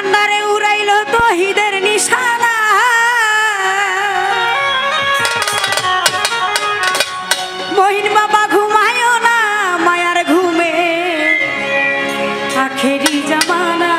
ভান্ডারে উড়াইল তহিদের নিশানা। মহিন বাবা ঘুমায় না মায়ার ঘুমে। আখেরি জামানা